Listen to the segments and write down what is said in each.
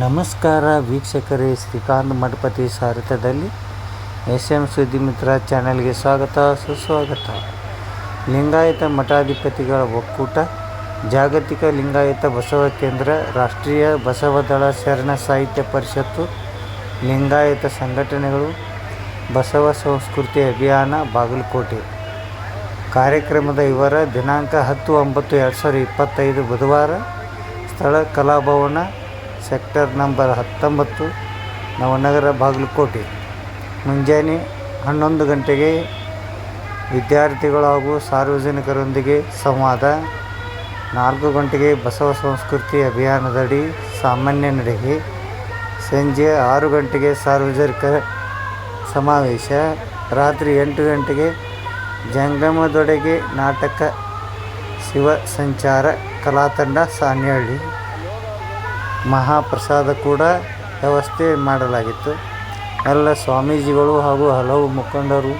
ನಮಸ್ಕಾರ ವೀಕ್ಷಕರೇ, ಶ್ರೀಕಾಂತ್ ಮಠಪತಿ ಸಾರಥ್ಯದಲ್ಲಿ ಎಸ್ ಎಂ ಸುದ್ದಿಮಿತ್ರ ಚಾನೆಲ್ಗೆ ಸ್ವಾಗತ, ಸುಸ್ವಾಗತ. ಲಿಂಗಾಯತ ಮಠಾಧಿಪತಿಗಳ ಒಕ್ಕೂಟ, ಜಾಗತಿಕ ಲಿಂಗಾಯತ ಬಸವ ಕೇಂದ್ರ, ರಾಷ್ಟ್ರೀಯ ಬಸವದಳ ಶರಣ ಸಾಹಿತ್ಯ ಪರಿಷತ್ತು, ಲಿಂಗಾಯತ ಸಂಘಟನೆಗಳು, ಬಸವ ಸಂಸ್ಕೃತಿ ಅಭಿಯಾನ, ಬಾಗಲಕೋಟೆ. ಕಾರ್ಯಕ್ರಮದ ವಿವರ, ದಿನಾಂಕ ಹತ್ತು ಒಂಬತ್ತು ಎರಡು ಸಾವಿರದ ಇಪ್ಪತ್ತೈದು ಬುಧವಾರ, ಸ್ಥಳ ಕಲಾಭವನ ಸೆಕ್ಟರ್ ನಂಬರ್ ಹತ್ತೊಂಬತ್ತು, ನವನಗರ ಬಾಗಲಕೋಟೆ. ಮುಂಜಾನೆ ಹನ್ನೊಂದು ಗಂಟೆಗೆ ವಿದ್ಯಾರ್ಥಿಗಳು ಹಾಗೂ ಸಾರ್ವಜನಿಕರೊಂದಿಗೆ ಸಂವಾದ. ನಾಲ್ಕು ಗಂಟೆಗೆ ಬಸವ ಸಂಸ್ಕೃತಿ ಅಭಿಯಾನದಡಿ ಸಾಮಾನ್ಯ ನಡಿಗೆ. ಸಂಜೆ ಆರು ಗಂಟೆಗೆ ಸಾರ್ವಜನಿಕ ಸಮಾವೇಶ. ರಾತ್ರಿ ಎಂಟು ಗಂಟೆಗೆ ಜಂಗಮದೊಡೆಗೆ ನಾಟಕ, ಶಿವ ಸಂಚಾರ ಕಲಾತಂಡ ಸಾನ್ಯಹಳ್ಳಿ ಮಹಾಪ್ರಸಾದ ಕೂಡ ವ್ಯವಸ್ಥೆ ಮಾಡಲಾಗಿತ್ತು. ಎಲ್ಲ ಸ್ವಾಮೀಜಿಗಳು ಹಾಗೂ ಹಲವು ಮುಖಂಡರು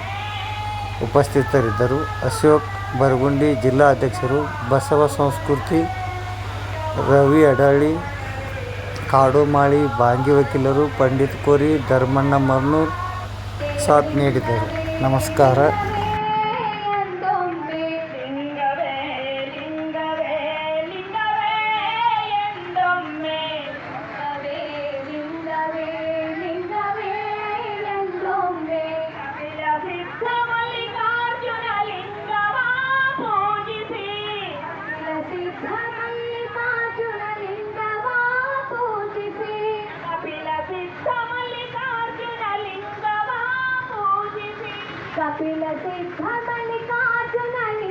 ಉಪಸ್ಥಿತರಿದ್ದರು. ಅಶೋಕ್ ಬರಗುಂಡಿ ಜಿಲ್ಲಾ ಅಧ್ಯಕ್ಷರು, ಬಸವ ಸಂಸ್ಕೃತಿ, ರವಿ ಅಡಳಿ, ಕಾಡುಮಾಳಿ ಬಾಂಗಿ ವಕೀಲರು, ಪಂಡಿತ್ ಕೋರಿ, ಧರ್ಮಣ್ಣ ಮರ್ನೂರ್ ಸಾಥ್ ನೀಡಿದರು. ನಮಸ್ಕಾರ. कपिल सिद्ध नाही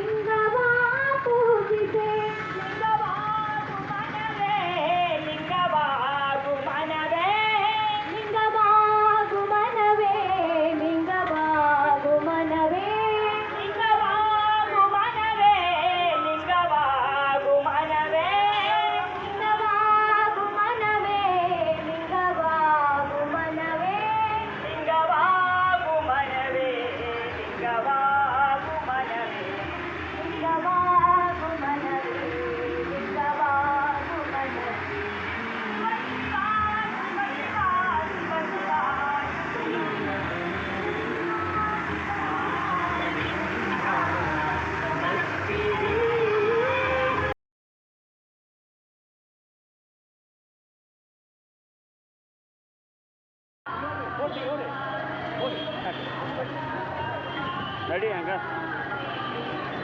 ನಡಿ ಹಂಗ.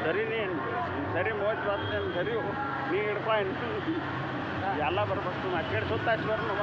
ಸರಿ ನೀನು, ಸರಿ ಮೂವತ್ತು ಬರ್ತೀನಿ ಸರಿ ನೀ ಹಿಡ್ಪ ಎಲ್ಲ ಬರ್ಬೇಕು ಕಡೆ ಸುತ್ತ ಹಚ್ಚಿ ಬರ್ನವ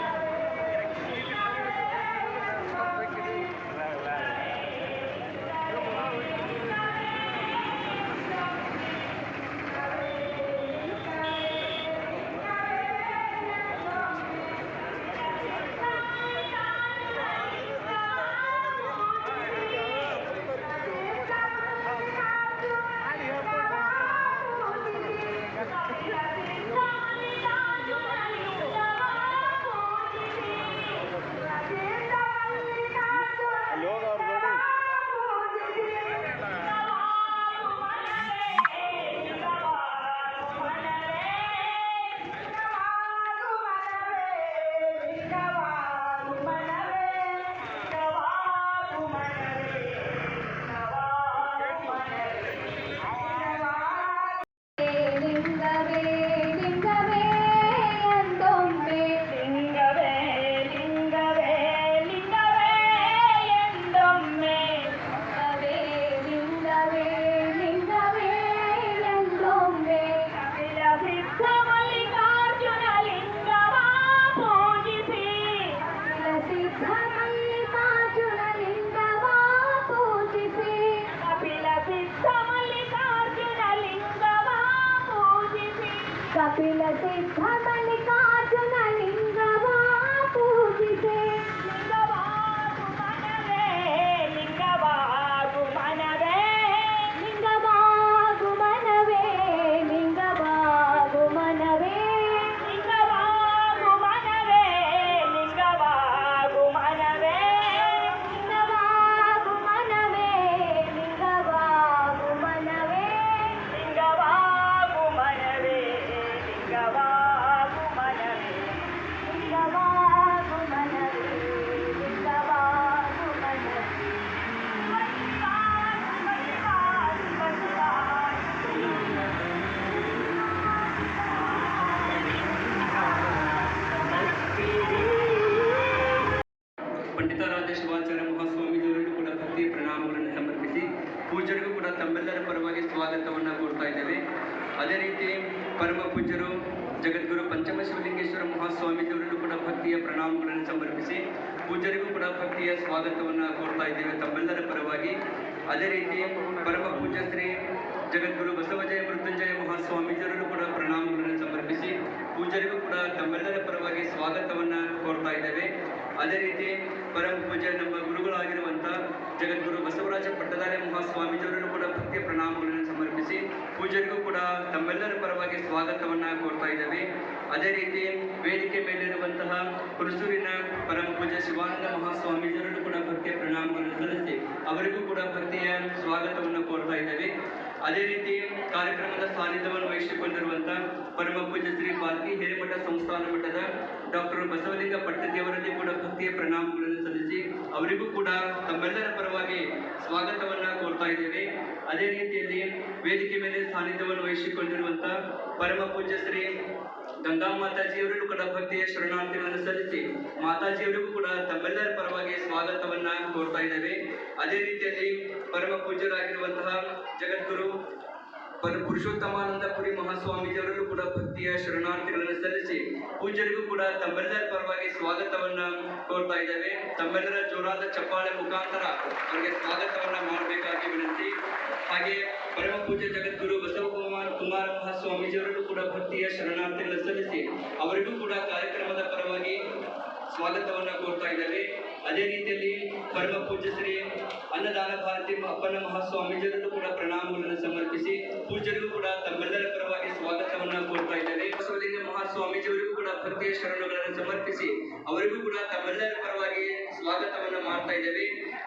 ಅದೇ ರೀತಿ ಪರಮ ಪೂಜ್ಯರು ಜಗದ್ಗುರು ಪಂಚಮ ಶಿವಲಿಂಗೇಶ್ವರ ಮಹಾಸ್ವಾಮೀಜಿಯವರಿಗೂ ಕೂಡ ಭಕ್ತಿಯ ಪ್ರಣಾಮಗಳನ್ನು ಸಮರ್ಪಿಸಿ ಪೂಜ್ಯರಿಗೂ ಕೂಡ ಭಕ್ತಿಯ ಸ್ವಾಗತವನ್ನು ಕೋರ್ತಾ ಇದ್ದೇವೆ ತಮ್ಮೆಲ್ಲರ ಪರವಾಗಿ. ಅದೇ ರೀತಿ ಪರಮ ಪೂಜ್ಯ ಶ್ರೀ ಜಗದ್ಗುರು ಬಸವಜಯ ಮೃತ್ಯುಂಜಯ ಮಹಾಸ್ವಾಮೀಜಿಯವರನ್ನು ಕೂಡ ಪ್ರಣಾಮಗಳನ್ನು ಸಮರ್ಪಿಸಿ ಪೂಜ್ಯರಿಗೂ ಕೂಡ ತಮ್ಮೆಲ್ಲರ ಪರವಾಗಿ ಸ್ವಾಗತವನ್ನು ಕೋರ್ತಾ ಇದ್ದೇವೆ. ಅದೇ ರೀತಿ ಪರಮ ಪೂಜೆ ನಮ್ಮ ಗುರುಗಳಾಗಿರುವಂಥ ಜಗದ್ಗುರು ಬಸವರಾಜ ಪಟ್ಟದಾರಿ ಮಹಾಸ್ವಾಮೀಜಿಯವರನ್ನು ಕೂಡ ಭಕ್ತಿಯ ಪ್ರಣಾಮಗಳನ್ನು ಸಮರ್ಪಿಸಿ ಪೂಜರಿಗೂ ಕೂಡ ತಮ್ಮೆಲ್ಲರ ಪರವಾಗಿ ಸ್ವಾಗತವನ್ನ ಕೋರ್ತಾ ಇದ್ದೇವೆ. ಅದೇ ರೀತಿ ವೇದಿಕೆ ಮೇಲಿರುವಂತಹ ಹುಣಸೂರಿನ ಪರಮ ಪೂಜೆ ಶಿವಾನಂದ ಮಹಾಸ್ವಾಮೀಜಿಯವರನ್ನು ಕೂಡ ಭಕ್ತಿಯ ಪ್ರಣಾಮಗಳನ್ನು ಸಲ್ಲಿಸಿ ಅವರಿಗೂ ಕೂಡ ಭಕ್ತಿಯ ಸ್ವಾಗತವನ್ನು ಕೋರ್ತಾ ಇದ್ದೇವೆ. ಅದೇ ರೀತಿ ಕಾರ್ಯಕ್ರಮದ ಸಾನ್ನಿಧ್ಯವನ್ನು ವಹಿಸಿಕೊಂಡಿರುವಂತಹ ಪರಮ ಪೂಜೆ ಶ್ರೀ ಪಾಲ್ಕಿ ಹಿರೇಮಠ ಸಂಸ್ಥಾನ ಮಠದ ಡಾಕ್ಟರ್ ಬಸವಲಿಂಗ ಪಟ್ಟದೇವರಲ್ಲಿ ಕೂಡ ಭಕ್ತಿಯ ಪ್ರಣಾಮಗಳನ್ನು ಅವರಿಗೂ ಕೂಡ ತಮ್ಮೆಲ್ಲರ ಪರವಾಗಿ ಸ್ವಾಗತವನ್ನ ಕೋರ್ತಾ ಇದ್ದೇವೆ. ಅದೇ ರೀತಿಯಲ್ಲಿ ವೇದಿಕೆ ಮೇಲೆ ಸಾನ್ನಿಧ್ಯವನ್ನು ವಹಿಸಿಕೊಂಡಿರುವಂತಹ ಪರಮ ಪೂಜ್ಯ ಶ್ರೀ ಗಂಗಾ ಮಾತಾಜಿಯವರಿಗೂ ಕೂಡ ಭಕ್ತಿಯ ಶರಣಾರ್ಥಿಗಳನ್ನು ಸಲ್ಲಿಸಿ ಮಾತಾಜಿಯವರಿಗೂ ಕೂಡ ತಮ್ಮೆಲ್ಲರ ಪರವಾಗಿ ಸ್ವಾಗತವನ್ನ ಕೋರ್ತಾ ಇದ್ದೇವೆ. ಅದೇ ರೀತಿಯಲ್ಲಿ ಪರಮ ಪೂಜ್ಯರಾಗಿರುವಂತಹ ಜಗದ್ಗುರು ಪರ ಪುರುಷೋತ್ತಮಾನಂದ ಪುರಿ ಮಹಾಸ್ವಾಮೀಜಿಯವರಿಗೂ ಕೂಡ ಭಕ್ತಿಯ ಶರಣಾರ್ಥಿಗಳನ್ನು ಸಲ್ಲಿಸಿ ಪೂಜ್ಯರಿಗೂ ಕೂಡ ತಮ್ಮೆಲ್ಲರ ಪರವಾಗಿ ಸ್ವಾಗತವನ್ನ ಕೋರ್ತಾ ಇದ್ದೇವೆ. ತಮ್ಮೆಲ್ಲರ ಜೋರಾದ ಚಪ್ಪಾಳೆ ಮುಖಾಂತರ ಅವರಿಗೆ ಸ್ವಾಗತವನ್ನ ಮಾಡಬೇಕಾಗಿ ವಿನಂತಿ. ಹಾಗೆ ಪರಮ ಪೂಜ್ಯ ಜಗದ್ಗುರು ಬಸವಕುಮಾರ್ ಕುಮಾರ ಮಹಾಸ್ವಾಮೀಜಿಯವರಿಗೂ ಕೂಡ ಭಕ್ತಿಯ ಶರಣಾರ್ಥಿಗಳನ್ನು ಸಲ್ಲಿಸಿ ಅವರಿಗೂ ಕೂಡ ಕಾರ್ಯಕ್ರಮದ ಪರವಾಗಿ ಸ್ವಾಗತವನ್ನ ಕೋರ್ತಾ ಇದ್ದೇವೆ. ಅದೇ ರೀತಿಯಲ್ಲಿ ಪರಮ ಪೂಜ್ಯ ಶ್ರೀ ಅನ್ನದಾನ ಭಾರತಿ ಅಪ್ಪನ ಮಹಾಸ್ವಾಮೀಜಿಯರಲ್ಲೂ ಕೂಡ ಪ್ರಣಾಮಗಳನ್ನು ಸಮರ್ಪಿಸಿ ಪೂಜ್ಯರಿಗೂ ಕೂಡ ತಮ್ಮೆಲ್ಲರ ಪರವಾಗಿ ಸ್ವಾಗತವನ್ನು ಕೋರ್ತಾ ಇದ್ದಾರೆ ಬಸವಲಿಂಗ ಮಹಾಸ್ವಾಮೀಜಿಯವರಿಗೂ ಭಕ್ತಿಯ ಶರಣುಗಳನ್ನು ಸಮರ್ಪಿಸಿ ಅವರಿಗೂ ಕೂಡ ತಮ್ಮೆಲ್ಲರ ಪರವಾಗಿ ಸ್ವಾಗತವನ್ನ ಮಾಡ್ತಾ ಇದ್ದೇವೆ.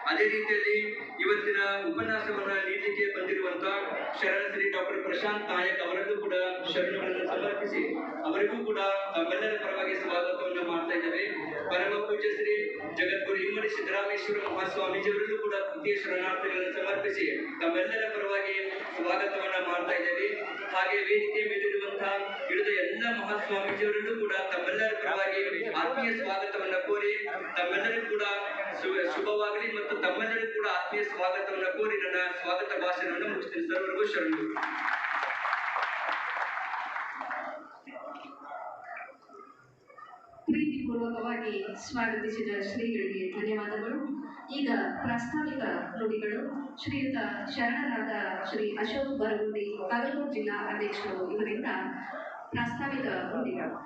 ಅದೇ ರೀತಿಯಲ್ಲಿ ಇವತ್ತಿನ ಉಪನ್ಯಾಸವನ್ನ ನೀಡಲಿಕ್ಕೆ ಬಂದಿರುವಂತ ಶರಣಶ್ರೀ ಡಾಕ್ಟರ್ ಪ್ರಶಾಂತ್ ನಾಯಕ್ ಅವರಲ್ಲೂ ಕೂಡ ಶರಣುಗಳನ್ನು ಸಮರ್ಪಿಸಿ ಅವರಿಗೂ ಕೂಡ ತಮ್ಮೆಲ್ಲರ ಪರವಾಗಿ ಸ್ವಾಗತವನ್ನು ಮಾಡ್ತಾ ಇದ್ದೇವೆ. ಪರಮ ಪೂಜ್ಯ ಶ್ರೀ ಜಗದ್ಗುರು ಇಮ್ಮಡಿ ಸಿದ್ದರಾಮೇಶ್ವರ ಮಹಾಸ್ವಾಮೀಜಿಯವರಲ್ಲೂ ಕೂಡ ಭಕ್ತಿಯ ಶರಣಾರ್ಥಿಗಳನ್ನು ಸಮರ್ಪಿಸಿ ತಮ್ಮೆಲ್ಲರ ಪರವಾಗಿ ಸ್ವಾಗತವನ್ನ ಮಾಡ್ತಾ ಇದ್ದೇವೆ. ಹಾಗೆ ವೇದಿಕೆ ಮೇಲಿರುವಂತಹ ಇಳಿದ ಎಲ್ಲ ಮಹಾಸ್ವಾಮೀಜಿಯವರನ್ನು ಕೂಡ ತಮ್ಮೆಲ್ಲರ ಪರವಾಗಿ ಆತ್ಮೀಯ ಸ್ವಾಗತವನ್ನ ಕೋರಿ, ತಮ್ಮೆಲ್ಲರಿಗೂ ಕೂಡ ಶುಭವಾಗಲಿ ಮತ್ತು ತಮ್ಮೆಲ್ಲರಿಗೂ ಕೂಡ ಆತ್ಮೀಯ ಸ್ವಾಗತವನ್ನ ಕೋರಿ ನನ್ನ ಸ್ವಾಗತ ಭಾಷಣವನ್ನು ಮುಗಿಸ್ತೀನಿ. ಸರ್ವರಿಗೂ ಶರಣರು ಪ್ರೀತಿಪೂರ್ವಕವಾಗಿ ಸ್ವಾಗತಿಸಿದ ಶ್ರೀಗಳಿಗೆ ಧನ್ಯವಾದಗಳು. ಈಗ ಪ್ರಾಸ್ತಾವಿಕ ನುಡಿಗಳು ಶ್ರೀಯುತ ಶರಣರಾದ ಶ್ರೀ ಅಶೋಕ್ ಬರಗುಡಿ ಬಾಗಲಕೋಟೆ ಜಿಲ್ಲಾ ಅಧ್ಯಕ್ಷರು ಇವರಿಂದ ಪ್ರಾಸ್ತಾವಿಕ ನುಡಿಗಳು